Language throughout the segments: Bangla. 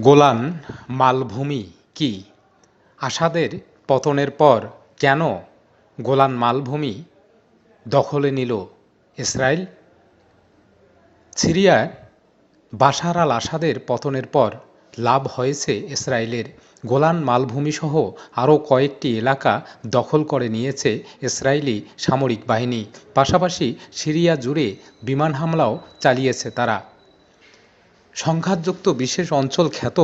গোলান, মালভূমি কি? আসাদের পতনের পর কেন গোলান মালভূমি দখলে নিল ইসরায়েল? সিরিয়ায় বাশার আল আসাদের পতনের পর লাভ হয়েছে ইসরায়েলের। গোলান মালভূমিসহ আরও কয়েকটি এলাকা দখল করে নিয়েছে ইসরায়েলি সামরিক বাহিনী। পাশাপাশি সিরিয়া জুড়ে বিমান হামলাও চালিয়েছে তারা। সংঘাতযুক্ত বিশেষ অঞ্চল খ্যাত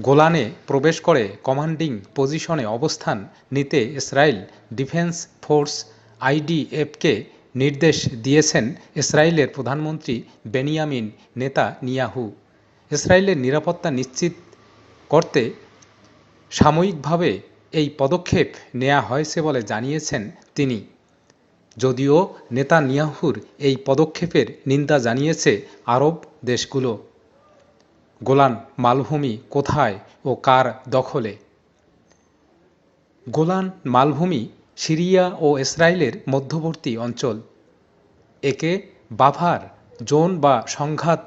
গোলানে প্রবেশ করে কমান্ডিং পজিশনে অবস্থান নিতে ইসরায়েল ডিফেন্স ফোর্স আইডিএফকে নির্দেশ দিয়েছেন ইসরায়েলের প্রধানমন্ত্রী বেনিয়ামিন নেতা নিয়াহু ইসরায়েলের নিরাপত্তা নিশ্চিত করতে সাময়িকভাবে এই পদক্ষেপ নেওয়া হয়েছে বলে জানিয়েছেন তিনি। যদিও নেতানিয়াহুর এই পদক্ষেপের নিন্দা জানিয়েছে আরব দেশগুলো। গোলান মালভূমি কোথায় ও কার দখলে? গোলান মালভূমি সিরিয়া ও ইসরায়েলের মধ্যবর্তী অঞ্চল। একে বাভার জোন বা সংঘাত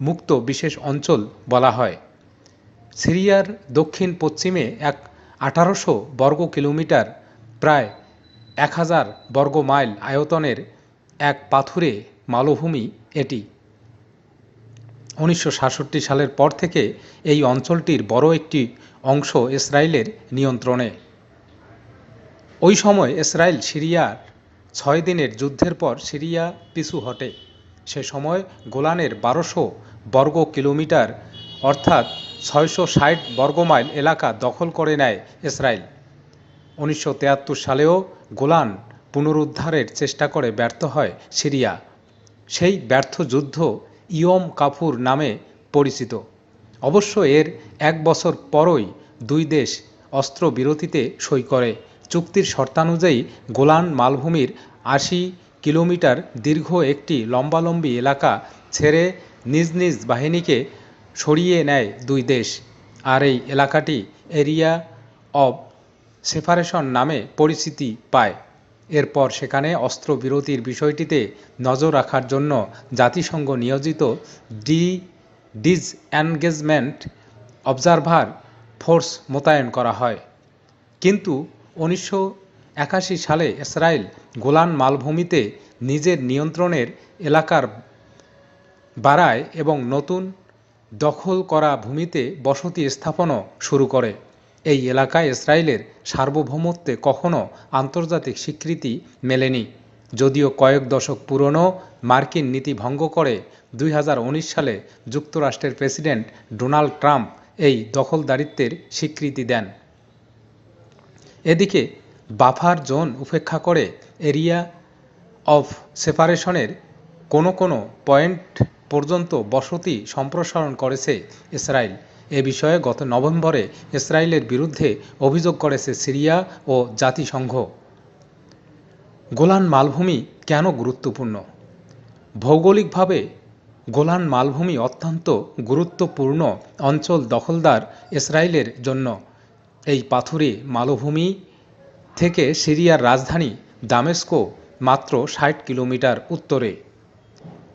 মুক্ত বিশেষ অঞ্চল বলা হয়। সিরিয়ার দক্ষিণ পশ্চিমে এক আঠারোশো বর্গ কিলোমিটার, প্রায় এক হাজার বর্গ মাইল আয়তনের এক পাথুরে মালভূমি এটি। উনিশশো সাতষট্টি সালের পর থেকে এই অঞ্চলটির বড় একটি অংশ ইসরায়েলের নিয়ন্ত্রণে। ওই সময় ইসরায়েল সিরিয়ার ছয় দিনের যুদ্ধের পর সিরিয়া পিছু হটে। সে সময় গোলানের বারোশো বর্গ কিলোমিটার, অর্থাৎ ছয়শো ষাট বর্গমাইল এলাকা দখল করে নেয় ইসরায়েল। উনিশশো সালেও গোলান পুনরুদ্ধারের চেষ্টা করে ব্যর্থ হয় সিরিয়া। সেই ব্যর্থ যুদ্ধ ইয়ম কাফুর নামে পরিচিত। অবশ্য এর এক বছর পরই দুই দেশ অস্ত্রবিরতিতে সই করে। চুক্তির শর্তানুযায়ী গোলান মালভূমির আশি কিলোমিটার দীর্ঘ একটি লম্বালম্বি এলাকা ছেড়ে নিজ নিজ বাহিনীকে সরিয়ে নেয় দুই দেশ। আর এই এলাকাটি এরিয়া অব সেপারেশন নামে পরিচিতি পায়। এরপর সেখানে অস্ত্রবিরতির বিষয়টিতে নজর রাখার জন্য জাতিসংঘ নিয়োজিত ডি ডিজ ডিসএনগেজমেন্ট অবজারভার ফোর্স মোতায়েন করা হয়। কিন্তু উনিশশো একাশি সালে ইসরায়েল গোলান মালভূমিতে নিজের নিয়ন্ত্রণের এলাকার বাড়ায় এবং নতুন দখল করা ভূমিতে বসতি স্থাপনও শুরু করে। এই এলাকায় ইসরায়েলের সার্বভৌমত্বে কখনো আন্তর্জাতিক স্বীকৃতি মেলেনি। যদিও কয়েক দশক পুরনো মার্কিন নীতি ভঙ্গ করে দুই হাজার উনিশ সালে যুক্তরাষ্ট্রের প্রেসিডেন্ট ডোনাল্ড ট্রাম্প এই দখলদারিত্বের স্বীকৃতি দেন। এদিকে বাফার জোন উপেক্ষা করে এরিয়া অফ সেপারেশনের কোনো কোনো পয়েন্ট পর্যন্ত বসতি সম্প্রসারণ করেছে ইসরায়েল। এ বিষয়ে গত নভেম্বরে ইসরায়েলের বিরুদ্ধে অভিযোগ করেছে সিরিয়া ও জাতিসংঘ। গোলান মালভূমি কেন গুরুত্বপূর্ণ? ভৌগোলিকভাবে গোলান মালভূমি অত্যন্ত গুরুত্বপূর্ণ অঞ্চল দখলদার ইসরায়েলের জন্য। এই পাথুরে মালভূমি থেকে সিরিয়ার রাজধানী দামেস্কো মাত্র ষাট কিলোমিটার উত্তরে।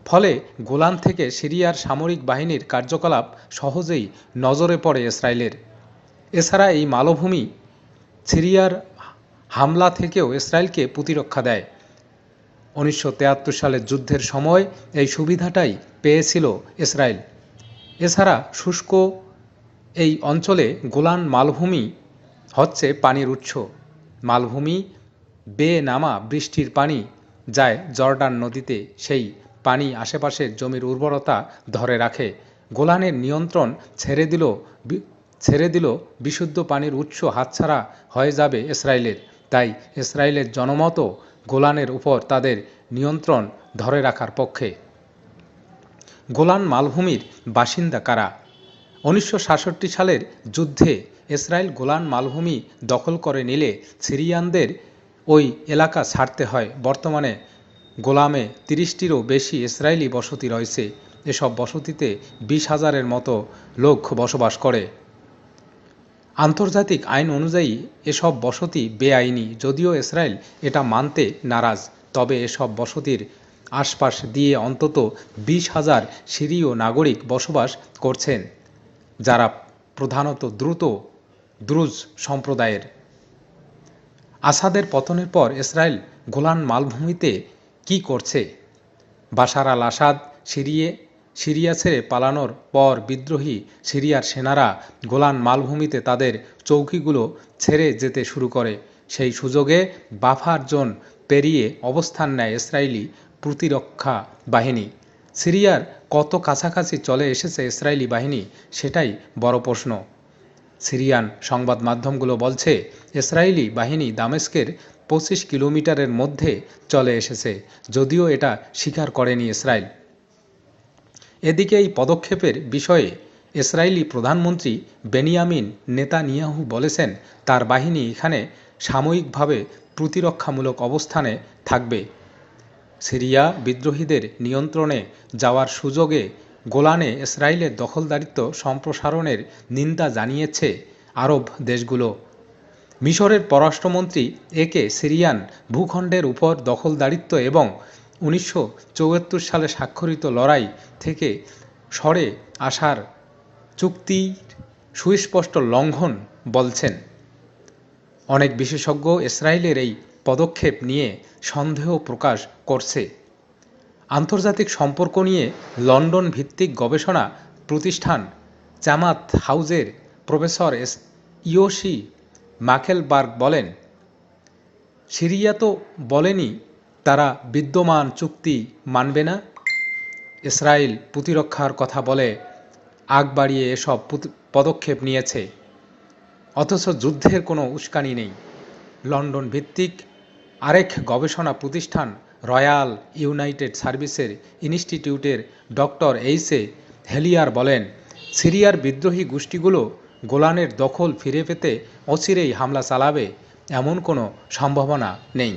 ফলে গোলান থেকে সিরিয়ার সামরিক বাহিনীর কার্যকলাপ সহজেই নজরে পড়ে ইসরায়েলের। এছাড়া এই মালভূমি সিরিয়ার হামলা থেকেও ইসরায়েলকে প্রতিরক্ষা দেয়। উনিশশো সালের যুদ্ধের সময় এই সুবিধাটাই পেয়েছিল ইসরায়েল। এছাড়া শুষ্ক এই অঞ্চলে গোলান মালভূমি হচ্ছে পানির উৎস। মালভূমি বেয়ে নামা বৃষ্টির পানি যায় জর্ডান নদীতে সেই পানি আশেপাশের জমির উর্বরতা ধরে রাখে। গোলানের নিয়ন্ত্রণ ছেড়ে দিল ছেড়ে দিল বিশুদ্ধ পানির উৎস হাতছাড়া হয়ে যাবে ইসরায়েলের। তাই ইসরায়েলের জনমতও গোলানের উপর তাদের নিয়ন্ত্রণ ধরে রাখার পক্ষে। গোলান মালভূমির বাসিন্দা কারা? উনিশশো সাতষট্টি সালের যুদ্ধে ইসরায়েল গোলান মালভূমি দখল করে নিলে সিরিয়ানদের ওই এলাকা ছাড়তে হয়। বর্তমানে গোলামে তিরিশটিরও বেশি ইসরায়েলি বসতি রয়েছে। এসব বসতিতে বিশ হাজারের মতো লোক বসবাস করে। আন্তর্জাতিক আইন অনুযায়ী এসব বসতি বেআইনি, যদিও ইসরায়েল এটা মানতে নারাজ। তবে এসব বসতির আশপাশ দিয়ে অন্তত বিশ হাজার সিরীয় নাগরিক বসবাস করছেন, যারা প্রধানত দ্রুত দ্রুজ সম্প্রদায়ের। আসাদের পতনের পর ইসরায়েল গোলান মালভূমিতে কি করছে? বাশার আল আসাদ সিরিয়ে, সিরিয়া ছেড়ে পালানোর পর বিদ্রোহী সিরিয়ার সেনারা গোলান মালভূমিতে তাদের চৌকিগুলো ছেড়ে যেতে শুরু করে। সেই সুযোগে বাফার জোন পেরিয়ে অবস্থান নেয় ইসরায়েলি প্রতিরক্ষা বাহিনী। সিরিয়ার কত কাছাকাছি চলে এসেছে ইসরায়েলি বাহিনী সেটাই বড় প্রশ্ন। সিরিয়ান সংবাদ মাধ্যমগুলো বলছে ইসরায়েলি বাহিনী দামেস্কের পঁচিশ কিলোমিটারের মধ্যে চলে এসেছে, যদিও এটা স্বীকার করেনি ইসরায়েল। এদিকে এই পদক্ষেপের বিষয়ে ইসরায়েলি প্রধানমন্ত্রী বেনিয়ামিন নেতানিয়াহু বলেছেন, তার বাহিনী এখানে সাময়িকভাবে প্রতিরক্ষামূলক অবস্থানে থাকবে। সিরিয়া বিদ্রোহীদের নিয়ন্ত্রণে যাওয়ার সুযোগে গোলানে ইসরায়েলের দখলদারিত্ব সম্প্রসারণের নিন্দা জানিয়েছে আরব দেশগুলো। মিশরের পররাষ্ট্রমন্ত্রী একে সিরিয়ান ভূখণ্ডের উপর দখলদারিত্ব এবং উনিশশো সালে স্বাক্ষরিত লড়াই থেকে সরে আসার চুক্তির সুস্পষ্ট লঙ্ঘন বলছেন। অনেক বিশেষজ্ঞ ইসরায়েলের এই পদক্ষেপ নিয়ে সন্দেহ প্রকাশ করছে। আন্তর্জাতিক সম্পর্ক নিয়ে লন্ডন ভিত্তিক গবেষণা প্রতিষ্ঠান জামাত হাউজের প্রফেসর ইয়োশি মাকেলবার্গ বলেন, সিরিয়া তো বলেনি তারা বিদ্যমান চুক্তি মানবে না। ইসরায়েল প্রতিরক্ষার কথা বলে আগ বাড়িয়ে এসব পদক্ষেপ নিয়েছে। অথচ যুদ্ধের কোনো উস্কানি নেই। লন্ডন ভিত্তিক আরেক গবেষণা প্রতিষ্ঠান রয়্যাল ইউনাইটেড সার্ভিসের ইনস্টিটিউটের ডক্টর এইসে হেলিয়ার বলেন, সিরিয়ার বিদ্রোহী গোষ্ঠীগুলো গোলানের দখল ফিরে পেতে অচিরেই হামলা চালাবে এমন কোনো সম্ভাবনা নেই।